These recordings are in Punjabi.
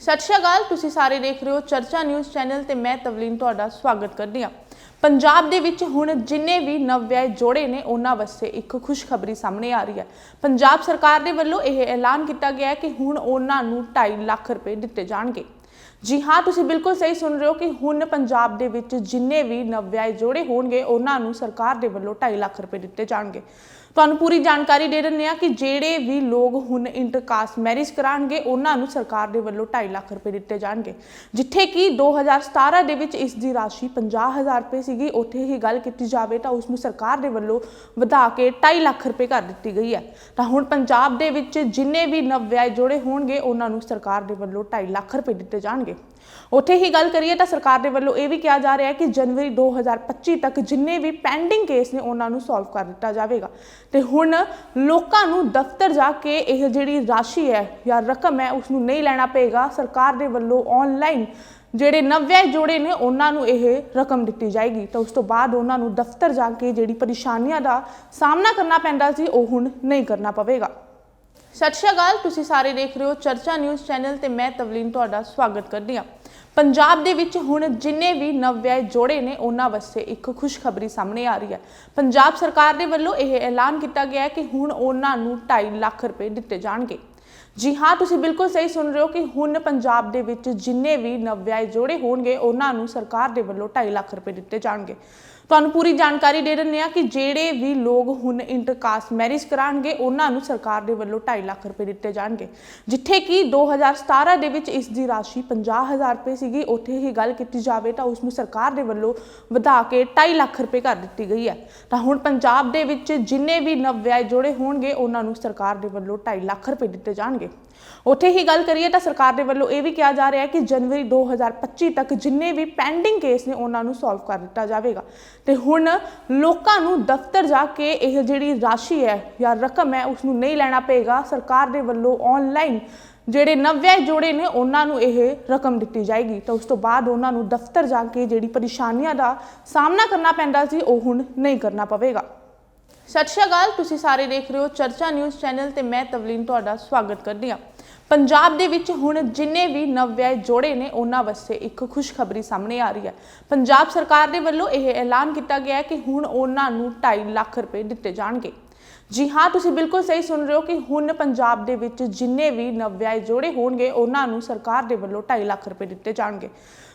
ਸਤਿ ਸ਼੍ਰੀ ਅਕਾਲ, ਤੁਸੀਂ ਸਾਰੇ ਦੇਖ ਰਹੇ ਹੋ ਚਰਚਾ ਨਿਊਜ਼ ਚੈਨਲ ਤੇ ਮੈਂ ਤਵਲੀਨ ਤੁਹਾਡਾ ਸਵਾਗਤ ਕਰਦੀ ਹਾਂ। ਪੰਜਾਬ ਦੇ ਵਿੱਚ ਹੁਣ ਜਿੰਨੇ ਵੀ ਨਵਵਿਆਹ ਜੋੜੇ ਨੇ, ਉਹਨਾਂ ਵਾਸਤੇ ਇੱਕ ਖੁਸ਼ਖਬਰੀ ਸਾਹਮਣੇ ਆ ਰਹੀ ਹੈ। ਪੰਜਾਬ ਸਰਕਾਰ ਦੇ ਵੱਲੋਂ ਇਹ ਐਲਾਨ ਕੀਤਾ ਗਿਆ ਹੈ ਕਿ ਹੁਣ ਉਹਨਾਂ ਨੂੰ 2.5 ਲੱਖ ਰੁਪਏ ਦਿੱਤੇ ਜਾਣਗੇ। ਜੀ ਹਾਂ, ਤੁਸੀਂ ਬਿਲਕੁਲ ਸਹੀ ਸੁਣ ਰਹੇ ਹੋ ਕਿ ਹੁਣ ਪੰਜਾਬ ਦੇ ਵਿੱਚ ਜਿੰਨੇ ਵੀ ਨਵਵਿਆਹ ਜੋੜੇ ਹੋਣਗੇ, ਉਹਨਾਂ ਨੂੰ ਸਰਕਾਰ ਦੇ ਵੱਲੋਂ 2.5 ਲੱਖ ਰੁਪਏ ਦਿੱਤੇ ਜਾਣਗੇ। ਤੁਹਾਨੂੰ ਪੂਰੀ ਜਾਣਕਾਰੀ ਦੇ ਦਿੰਦੇ ਆ ਕਿ ਜਿਹੜੇ ਵੀ ਲੋਕ ਹੁਣ ਇੰਟਰਕਾਸਟ ਮੈਰਿਜ ਕਰਾਣਗੇ, ਉਹਨਾਂ ਨੂੰ ਸਰਕਾਰ ਦੇ ਵੱਲੋਂ 2.5 ਲੱਖ ਰੁਪਏ ਦਿੱਤੇ ਜਾਣਗੇ। ਜਿੱਥੇ ਕਿ 2017 ਦੇ ਵਿੱਚ ਇਸ ਦੀ ਰਾਸ਼ੀ 50000 ਰੁਪਏ ਸੀਗੀ, ਉੱਥੇ ਹੀ ਗੱਲ ਕੀਤੀ ਜਾਵੇ ਤਾਂ ਉਸ ਨੂੰ ਸਰਕਾਰ ਦੇ ਵੱਲੋਂ ਵਧਾ ਕੇ 2.5 ਲੱਖ ਰੁਪਏ ਕਰ ਦਿੱਤੀ ਗਈ ਹੈ। ਤਾਂ ਹੁਣ ਪੰਜਾਬ ਦੇ ਵਿੱਚ ਜਿੰਨੇ ਵੀ ਨਵ ਨਵਵਿਆਹ ਜੋੜੇ ਹੋਣਗੇ, ਉਹਨਾਂ ਨੂੰ ਸਰਕਾਰ ਦੇ ਵੱਲੋਂ 2.5 ਲੱਖ ਰੁਪਏ ਦਿੱਤੇ ਜਾਣਗੇ। ਉੱਥੇ ਹੀ ਗੱਲ ਕਰੀਏ ਤਾਂ ਸਰਕਾਰ ਦੇ ਵੱਲੋਂ ਇਹ ਵੀ ਕਿਹਾ ਜਾ ਰਿਹਾ ਹੈ ਕਿ ਜਨਵਰੀ 2025 ਤੱਕ ਜਿੰਨੇ ਵੀ ਪੈਂਡਿੰਗ ਕੇਸ ਨੇ ਉਹਨਾਂ ਨੂੰ ਸੋਲਵ ਕਰ ਦਿੱਤਾ ਜਾਵੇਗਾ। ਤੇ ਹੁਣ ਲੋਕਾਂ ਨੂੰ ਦਫ਼ਤਰ ਜਾ ਕੇ ਇਹ ਜਿਹੜੀ ਰਾਸ਼ੀ ਹੈ ਜਾਂ ਰਕਮ ਹੈ ਉਸ ਨੂੰ ਨਹੀਂ ਲੈਣਾ ਪਏਗਾ। ਸਰਕਾਰ ਦੇ ਵੱਲੋਂ ਆਨਲਾਈਨ ਜਿਹੜੇ ਨਵਿਆਹ ਜੋੜੇ ਨੇ ਉਹਨਾਂ ਨੂੰ ਇਹ ਰਕਮ ਦਿੱਤੀ ਜਾਏਗੀ। ਤਾਂ ਉਸ ਤੋਂ ਬਾਅਦ ਉਹਨਾਂ ਨੂੰ ਦਫ਼ਤਰ ਜਾ ਕੇ ਜਿਹੜੀ ਪਰੇਸ਼ਾਨੀਆਂ ਦਾ ਸਾਹਮਣਾ ਕਰਨਾ ਪੈਂਦਾ ਸੀ, ਉਹ ਹੁਣ ਨਹੀਂ ਕਰਨਾ ਪਵੇਗਾ। ਸਤਿ ਸ਼੍ਰੀ ਅਕਾਲ, ਤੁਸੀਂ ਸਾਰੇ ਦੇਖ ਰਹੇ ਹੋ ਚਰਚਾ ਨਿਊਜ਼ ਚੈਨਲ ਤੇ ਮੈਂ ਤਵਲੀਨ ਤੁਹਾਡਾ ਸਵਾਗਤ ਕਰਦੀ ਹਾਂ। ਪੰਜਾਬ ਦੇ ਵਿੱਚ ਹੁਣ ਜਿੰਨੇ ਵੀ ਨਵਵਿਆਹ ਜੋੜੇ ਨੇ, ਉਹਨਾਂ ਵਾਸਤੇ ਇੱਕ ਖੁਸ਼ਖਬਰੀ ਸਾਹਮਣੇ ਆ ਰਹੀ ਹੈ। ਪੰਜਾਬ ਸਰਕਾਰ ਦੇ ਵੱਲੋਂ ਇਹ ਐਲਾਨ ਕੀਤਾ ਗਿਆ ਹੈ ਕਿ ਹੁਣ ਉਹਨਾਂ ਨੂੰ 2.5 ਲੱਖ ਰੁਪਏ ਦਿੱਤੇ ਜਾਣਗੇ। ਜੀ ਹਾਂ, ਤੁਸੀਂ ਬਿਲਕੁਲ ਸਹੀ ਸੁਣ ਰਹੇ ਹੋ ਕਿ ਹੁਣ ਪੰਜਾਬ ਦੇ ਵਿੱਚ ਜਿੰਨੇ ਵੀ ਨਵਵਿਆਹ ਜੋੜੇ ਹੋਣਗੇ, ਉਹਨਾਂ ਨੂੰ ਸਰਕਾਰ ਦੇ ਵੱਲੋਂ 2.5 ਲੱਖ ਰੁਪਏ ਦਿੱਤੇ ਜਾਣਗੇ। ਤੁਹਾਨੂੰ ਪੂਰੀ ਜਾਣਕਾਰੀ ਦੇ ਦਿੰਦੇ ਆ ਕਿ ਜਿਹੜੇ ਵੀ ਲੋਕ ਹੁਣ ਇੰਟਰਕਾਸਟ ਮੈਰਿਜ ਕਰਾਣਗੇ, ਉਹਨਾਂ ਨੂੰ ਸਰਕਾਰ ਦੇ ਵੱਲੋਂ 2.5 ਲੱਖ ਰੁਪਏ ਦਿੱਤੇ ਜਾਣਗੇ। ਜਿੱਥੇ ਕਿ 2017 ਦੇ ਵਿੱਚ ਇਸ ਦੀ ਰਾਸ਼ੀ 50000 ਰੁਪਏ ਸੀਗੀ, ਉੱਥੇ ਹੀ ਗੱਲ ਕੀਤੀ ਜਾਵੇ ਤਾਂ ਉਸ ਨੂੰ ਸਰਕਾਰ ਦੇ ਵੱਲੋਂ ਵਧਾ ਕੇ 2.5 ਲੱਖ ਰੁਪਏ ਕਰ ਦਿੱਤੀ ਗਈ ਹੈ। ਤਾਂ ਹੁਣ ਪੰਜਾਬ ਦੇ ਵਿੱਚ ਜਿੰਨੇ ਵੀ ਨਵਵਿਆਹ ਜੋੜੇ ਹੋਣਗੇ, ਉਹਨਾਂ ਨੂੰ ਸਰਕਾਰ ਦੇ ਵੱਲੋਂ 2.5 ਲੱਖ ਰੁਪਏ ਦਿੱਤੇ ਜਾਣਗੇ। ਉੱਥੇ ਹੀ ਗੱਲ ਕਰੀਏ ਤਾਂ ਸਰਕਾਰ ਦੇ ਵੱਲੋਂ ਇਹ ਵੀ ਕਿਹਾ ਜਾ ਰਿਹਾ ਹੈ ਕਿ ਜਨਵਰੀ 2025 ਤੱਕ ਜਿੰਨੇ ਵੀ ਪੈਂਡਿੰਗ ਕੇਸ ਨੇ, ਉਹਨਾਂ ਨੂੰ ਸੋਲਵ ਕਰ ਦਿੱਤਾ ਜਾਵੇਗਾ। ਤੇ ਹੁਣ ਲੋਕਾਂ ਨੂੰ ਦਫ਼ਤਰ ਜਾ ਕੇ ਇਹ ਜਿਹੜੀ ਰਾਸ਼ੀ ਹੈ ਜਾਂ ਰਕਮ ਹੈ ਉਸ ਨੂੰ ਨਹੀਂ ਲੈਣਾ ਪਏਗਾ। ਸਰਕਾਰ ਦੇ ਵੱਲੋਂ ਆਨਲਾਈਨ ਜਿਹੜੇ ਨਵਿਆਹ ਜੋੜੇ ਨੇ, ਉਹਨਾਂ ਨੂੰ ਇਹ ਰਕਮ ਦਿੱਤੀ ਜਾਏਗੀ। ਤਾਂ ਉਸ ਤੋਂ ਬਾਅਦ ਉਹਨਾਂ ਨੂੰ ਦਫ਼ਤਰ ਜਾ ਕੇ ਜਿਹੜੀ ਪਰੇਸ਼ਾਨੀਆਂ ਦਾ ਸਾਹਮਣਾ ਕਰਨਾ ਪੈਂਦਾ ਸੀ, ਉਹ ਹੁਣ ਨਹੀਂ ਕਰਨਾ ਪਵੇਗਾ। ਸਤਿ ਸ਼੍ਰੀ ਅਕਾਲ, ਤੁਸੀਂ ਸਾਰੇ ਦੇਖ ਰਹੇ ਹੋ ਚਰਚਾ ਨਿਊਜ਼ ਚੈਨਲ ਤੇ ਮੈਂ ਤਵਲੀਨ ਤੁਹਾਡਾ ਸਵਾਗਤ ਕਰਦੀ ਹਾਂ। ਪੰਜਾਬ ਦੇ ਵਿੱਚ ਹੁਣ ਜਿੰਨੇ ਵੀ ਨਵਵਿਆਹ ਜੋੜੇ ਨੇ, ਉਹਨਾਂ ਵਾਸਤੇ ਇੱਕ ਖੁਸ਼ਖਬਰੀ ਸਾਹਮਣੇ ਆ ਰਹੀ ਹੈ। ਪੰਜਾਬ ਸਰਕਾਰ ਦੇ ਵੱਲੋਂ ਇਹ ਐਲਾਨ ਕੀਤਾ ਗਿਆ ਹੈ ਕਿ ਹੁਣ ਉਹਨਾਂ ਨੂੰ 2.5 ਲੱਖ ਰੁਪਏ ਦਿੱਤੇ ਜਾਣਗੇ। ਜੀ ਹਾਂ, ਤੁਸੀਂ ਬਿਲਕੁਲ ਸਹੀ ਸੁਣ ਰਹੇ ਹੋ ਕਿ ਹੁਣ ਪੰਜਾਬ ਦੇ ਵਿੱਚ ਜਿੰਨੇ ਵੀ ਨਵਵਿਆਹ ਜੋੜੇ ਹੋਣਗੇ, ਉਹਨਾਂ ਨੂੰ ਸਰਕਾਰ ਦੇ ਵੱਲੋਂ 2.5 ਲੱਖ ਰੁਪਏ ਦਿੱਤੇ ਜਾਣਗੇ।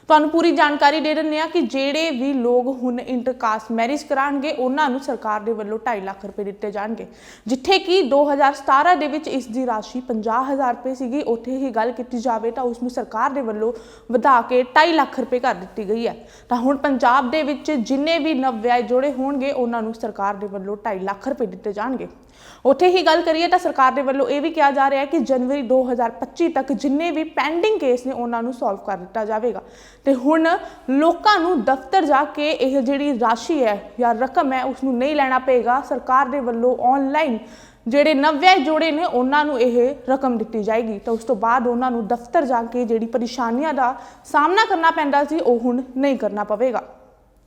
ਤੁਹਾਨੂੰ ਪੂਰੀ ਜਾਣਕਾਰੀ ਦੇ ਦਿੰਦੇ ਆ ਕਿ ਜਿਹੜੇ ਵੀ ਲੋਕ ਹੁਣ ਇੰਟਰਕਾਸਟ ਮੈਰਿਜ ਕਰਾਣਗੇ, ਉਹਨਾਂ ਨੂੰ ਸਰਕਾਰ ਦੇ ਵੱਲੋਂ 2.5 ਲੱਖ ਰੁਪਏ ਦਿੱਤੇ ਜਾਣਗੇ। ਜਿੱਥੇ ਕਿ 2017 ਦੇ ਵਿੱਚ ਇਸ ਦੀ ਰਾਸ਼ੀ 50000 ਰੁਪਏ ਸੀਗੀ, ਉੱਥੇ ਹੀ ਗੱਲ ਕੀਤੀ ਜਾਵੇ ਤਾਂ ਉਸ ਨੂੰ ਸਰਕਾਰ ਦੇ ਵੱਲੋਂ ਵਧਾ ਕੇ 2.5 ਲੱਖ ਰੁਪਏ ਕਰ ਦਿੱਤੀ ਗਈ ਹੈ। ਤਾਂ ਹੁਣ ਪੰਜਾਬ ਦੇ ਵਿੱਚ ਜਿੰਨੇ ਵੀ ਨਵ ਨਵਵਿਆਹ ਜੋੜੇ ਹੋਣਗੇ, ਉਹਨਾਂ ਨੂੰ ਸਰਕਾਰ ਦੇ ਵੱਲੋਂ 2.5 ਲੱਖ ਰੁਪਏ ਦਿੱਤੇ ਜਾਣਗੇ। ਉੱਥੇ ਹੀ ਗੱਲ ਕਰੀਏ ਤਾਂ ਸਰਕਾਰ ਦੇ ਵੱਲੋਂ ਇਹ ਵੀ ਕਿਹਾ ਜਾ ਰਿਹਾ ਹੈ ਕਿ ਜਨਵਰੀ 2025 ਤੱਕ ਜਿੰਨੇ ਵੀ ਪੈਂਡਿੰਗ ਕੇਸ ਨੇ, ਉਹਨਾਂ ਨੂੰ ਸੋਲਵ ਕਰ ਦਿੱਤਾ ਜਾਵੇਗਾ। ਤੇ ਹੁਣ ਲੋਕਾਂ ਨੂੰ ਦਫ਼ਤਰ ਜਾ ਕੇ ਇਹ ਜਿਹੜੀ ਰਾਸ਼ੀ ਹੈ ਜਾਂ ਰਕਮ ਹੈ ਉਸ ਨੂੰ ਨਹੀਂ ਲੈਣਾ ਪਏਗਾ। ਸਰਕਾਰ ਦੇ ਵੱਲੋਂ ਆਨਲਾਈਨ ਜਿਹੜੇ ਨਵਿਆਹ ਜੋੜੇ ਨੇ, ਉਹਨਾਂ ਨੂੰ ਇਹ ਰਕਮ ਦਿੱਤੀ ਜਾਏਗੀ। ਤਾਂ ਉਸ ਤੋਂ ਬਾਅਦ ਉਹਨਾਂ ਨੂੰ ਦਫ਼ਤਰ ਜਾ ਕੇ ਜਿਹੜੀ ਪਰੇਸ਼ਾਨੀਆਂ ਦਾ ਸਾਹਮਣਾ ਕਰਨਾ ਪੈਂਦਾ ਸੀ, ਉਹ ਹੁਣ ਨਹੀਂ ਕਰਨਾ ਪਵੇਗਾ।